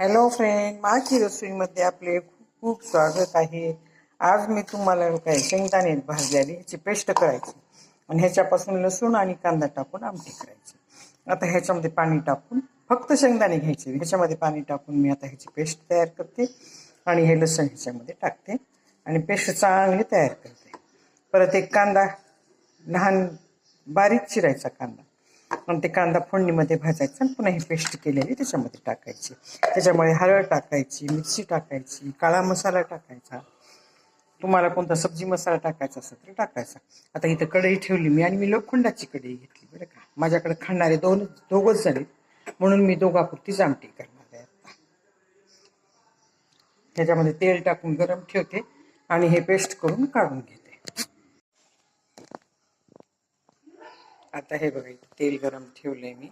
Hello friend माझी रसोईमध्ये आपले खूप खूप स्वागत आहे. आज मी तुम्हाला काय शेंगदाणे भाजलेली ह्याची पेस्ट करायची. आणि ह्याच्यापासून लसूण आणि कांदा टाकून आमटी करायची. आता ह्याच्यामध्ये पाणी टाकून फक्त शेंगदाणे घ्यायचे. ह्याच्यामध्ये पाणी टाकून मी आता ह्याची पेस्ट तयार करते. आणि हे लसूण ह्याच्यामध्ये टाकते. आणि पेस्ट चांगली तयार करते. परत एक कांदा लहान बारीक चिरायचा कांदा. आणि ते कांदा फोडणीमध्ये भाजायचा आणि पुन्हा ही पेस्ट केलेली त्याच्यामध्ये टाकायची. त्याच्यामध्ये हळद टाकायची मिरची टाकायची काळा मसाला टाकायचा. तुम्हाला कोणता सब्जी मसाला टाकायचा असेल तर टाकायचा. आता इथं कढई ठेवली मी आणि मी लोखंडाची कढई घेतली बरं का. माझ्याकडे खाणारे दोन दोघच झाले म्हणून मी दोघापुरतीच आमटी करणार आहे आता. ह्याच्यामध्ये तेल टाकून गरम ठेवते आणि हे पेस्ट करून काढून घेते. आता हे बघा इथं तेल गरम ठेवलंय मी.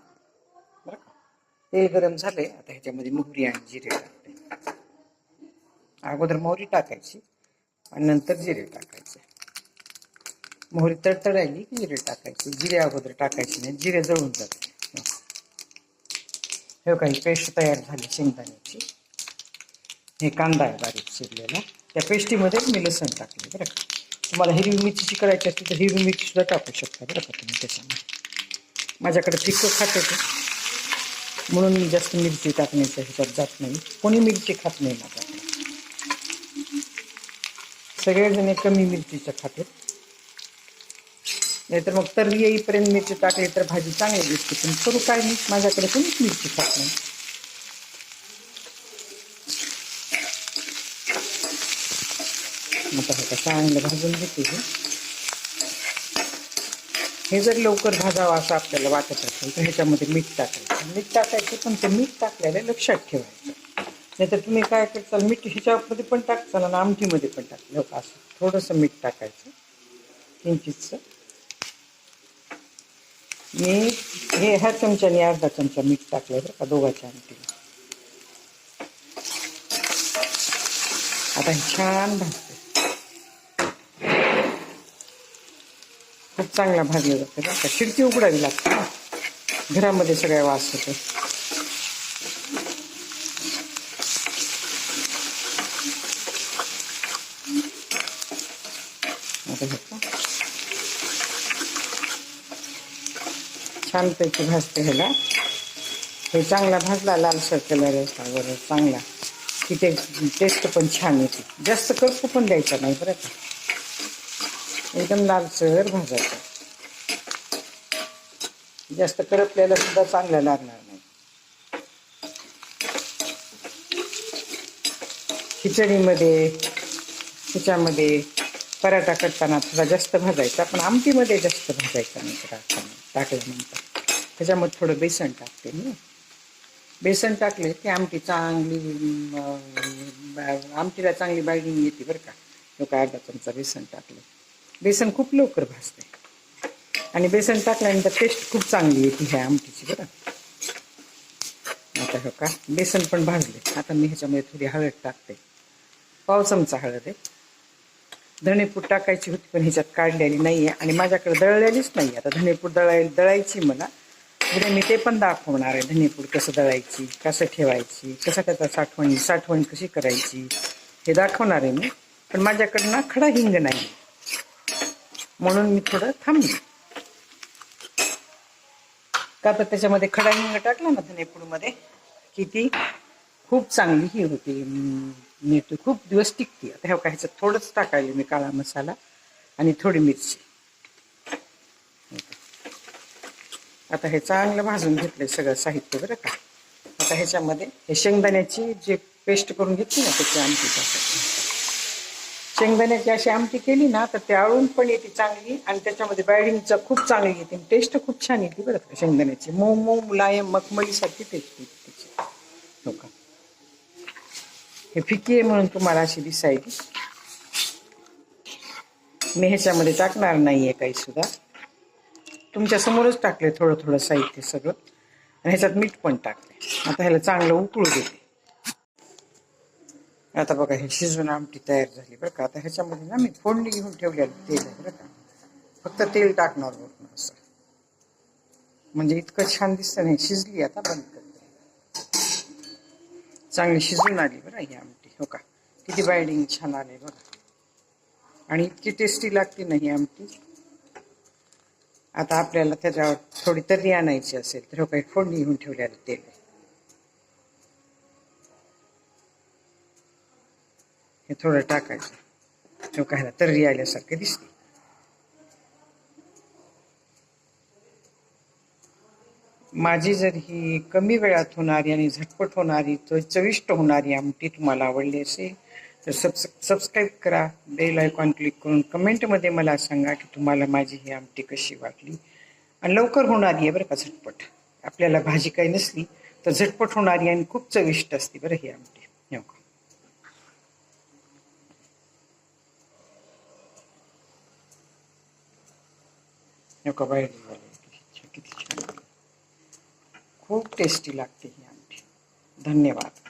बरं तेल गरम झालंय आता ह्याच्यामध्ये मोहरी आणि जिरे टाकते. अगोदर मोहरी टाकायची आणि नंतर जिरे टाकायचे. मोहरी तडतडायली की जिरे टाकायचे? जिरे अगोदर टाकायचे नाही जिरे जळून जाते. हे काही पेस्ट तयार झाली शेंगदाण्याची. हे कांदा आहे बारीक चिरलेला. त्या पेस्टीमध्ये मी लसण टाकले बरं का? तुम्हाला हिरवी मिरचीची करायची असते तर हिरवी मिरची सुद्धा टाकू शकता बरं का तुम्ही त्याच्यामध्ये. माझ्याकडे फिक्क खात होते. म्हणून मी जास्त मिरची टाकण्याच्या ह्याच्यात जात नाही. कोणी मिरची खात नाही माझ्याकडे. सगळेजण कमी मिरचीच्या खाते नाहीतर मग तर येईपर्यंत मिरची टाकली तर भाजी चांगली दिसते. पण करू काय नाही माझ्याकडे कोणीच मिरची खात नाही. मोठा हे चांगलं भाजून घेते हे हे जर लवकर भाजावं असं आपल्याला वाटत असेल तर ह्याच्यामध्ये मीठ टाकायचं. मीठ टाकायचं पण ते मीठ टाकलेलं लक्षात ठेवायचं. नाहीतर तुम्ही काय करताल मीठ ह्याच्यामध्ये पण टाकताल आणि आमटीमध्ये पण टाकलं हो असं थोडंसं मीठ टाकायचं. किंचितचं मी हे ह्या चमच्याने अर्धा चमचा मीठ टाकलं बरं का दोघाच्या आमटीला आता छान भाजते चांगला भाजला जातो बरं का. खिडकी उघडावी लागते ना. घरामध्ये सगळ्या वास होतो. छानपैकी भाजते ह्याला. हे चांगला भाजला लालसर कलर बरं चांगला. की ते टेस्ट पण छान येते. जास्त करपू पण द्यायचा नाही बरं का. एकदम लालसर भाजायचं जास्त करपलेला सुद्धा चांगला लागणार नाही. खिचडीमध्ये ह्याच्यामध्ये पराठा करताना थोडा जास्त भाजायचा पण आमटीमध्ये जास्त भाजायचा नाही टाकताना टाकल्यानंतर त्याच्यामध्ये थोडं बेसन टाकते मी. बेसन टाकले की आमटी चांगली आमटीला चांगली बायडिंग येते बरं का. लोक अर्धा चमचा बेसन टाकलं. बेसन खूप लवकर भाजते. आणि बेसन टाकल्यानंतर टेस्ट खूप चांगली येते ह्या आमटीची बरं. आता हो का बेसन पण भाजले. आता मी ह्याच्यामध्ये थोडी हळद टाकते. पाव चमचा हळद आहे. धणेपूड टाकायची होती पण ह्याच्यात काढलेली नाही आहे आणि माझ्याकडे दळलेलीच नाही आता धणेपूड दळाय दळायची मला. उद्या मी ते पण दाखवणार आहे धणेपूड कसं दळायची कसं ठेवायची कसं त्याचा साठवण साठवण कशी करायची हे दाखवणार आहे मी. पण माझ्याकडं ना खडा हिंग नाही. म्हणून मी थोडं थांबले. का तर त्याच्यामध्ये खडा हिंग टाकला ना धनेपूडमध्ये की ती खूप चांगली ही होती. अं, खूप दिवस टिकते. आता ह्या काय थोडंच टाकायला मी काळा मसाला आणि थोडी मिरची. आता हे चांगलं भाजून घेतलंय सगळं साहित्य बरं का. आता ह्याच्यामध्ये हे शेंगदाण्याची जे पेस्ट करून घेतली ना त्याची आमटी टाकायची. शेंगदाण्याची अशी आमटी केली ना तर ते आळून पण येते चांगली आणि त्याच्यामध्ये बायडिंगचा खूप चांगली येते. टेस्ट खूप छान येते बरं का शेंगदाण्याची. मऊ मऊ मुलायम मखमलीसारखी टेस्ट येते त्याची. हो का? हे फिकी आहे म्हणून तुम्हाला अशी दिसायची. मी ह्याच्यामध्ये टाकणार नाहीये काही सुद्धा. तुमच्या समोरच टाकले थोडं थोडं साहित्य सगळं. आणि ह्याच्यात मीठ पण टाकले आता ह्याला चांगलं उकळू देते. आता बघा हे शिजून आमटी तयार झाली बरं का. आता ह्याच्यामध्ये ना मी फोडणी घेऊन ठेवलेलं तेल आहे बरं का. फक्त तेल टाकणार बघ असं. म्हणजे इतकं छान दिसतं नाही शिजली आता बंद करते चांगली शिजून आली बरं ही आमटी हो का. किती बायडिंग छान आले बघा. आणि इतकी टेस्टी लागते ना ही आमटी. आता आपल्याला त्याच्यावर थोडी तर्री आणायची असेल तर हो काही फोडणी घेऊन ठेवलेलं तेल. आहे हे थोडं टाकायचं. तो काय तर्री आल्यासारखं दिसते. माझी जर ही कमी वेळात होणारी आणि झटपट होणारी चविष्ट होणारी आमटी तुम्हाला आवडली असेल तर सबस सबस्क्राईब करा. बेल आयकॉन क्लिक करून कमेंटमध्ये मला सांगा की तुम्हाला माझी ही आमटी कशी वाटली. आणि लवकर होणारी आहे बरं का झटपट. आपल्याला भाजी काही नसली तर झटपट होणारी आणि खूप चविष्ट असते बरं ही आमटी. हो का हो बाहेर किती छान. खूप टेस्टी लागते ही आमटी. धन्यवाद.